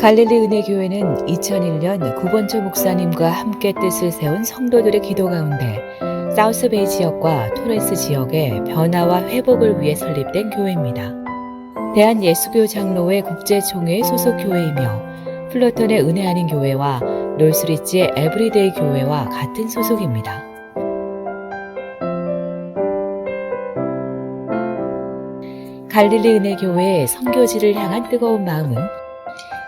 갈릴리 은혜교회는 2001년 구본초 목사님과 함께 뜻을 세운 성도들의 기도 가운데 사우스베이 지역과 토레스 지역의 변화와 회복을 위해 설립된 교회입니다. 대한예수교 장로회 국제총회의 소속 교회이며 플러턴의 은혜 아닌 교회와 롤스리치의 에브리데이 교회와 같은 소속입니다. 갈릴리 은혜 교회의 선교지를 향한 뜨거운 마음은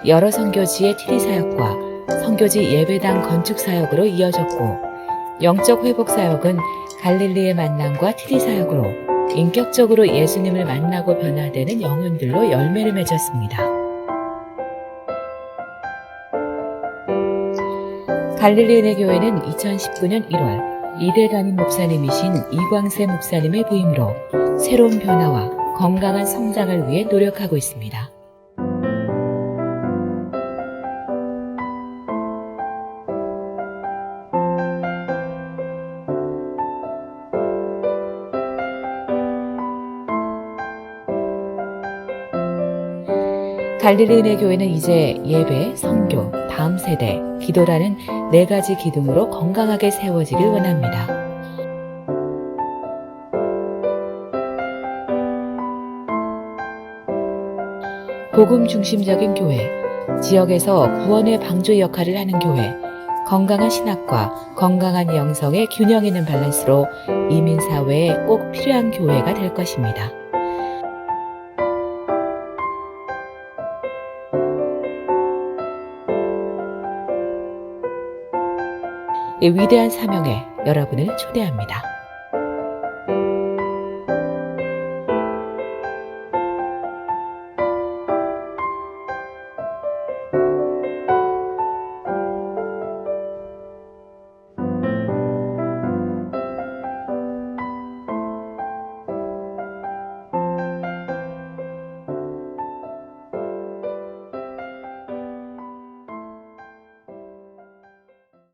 여러 선교지의 TD 사역과 선교지 예배당 건축 사역으로 이어졌고 영적 회복 사역은 갈릴리의 만남과 TD 사역으로 인격적으로 예수님을 만나고 변화되는 영혼들로 열매를 맺었습니다. 갈릴리 은혜 교회는 2019년 1월 이대 담임 목사님이신 이광세 목사님의 부임으로 새로운 변화와 건강한 성장을 위해 노력하고 있습니다. 갈릴리 은혜 교회는 이제 예배, 선교, 다음 세대, 기도라는 네 가지 기둥으로 건강하게 세워지길 원합니다. 복음 중심적인 교회, 지역에서 구원의 방주 역할을 하는 교회, 건강한 신학과 건강한 영성의 균형 있는 밸런스로 이민 사회에 꼭 필요한 교회가 될 것입니다. 이 위대한 사명에 여러분을 초대합니다.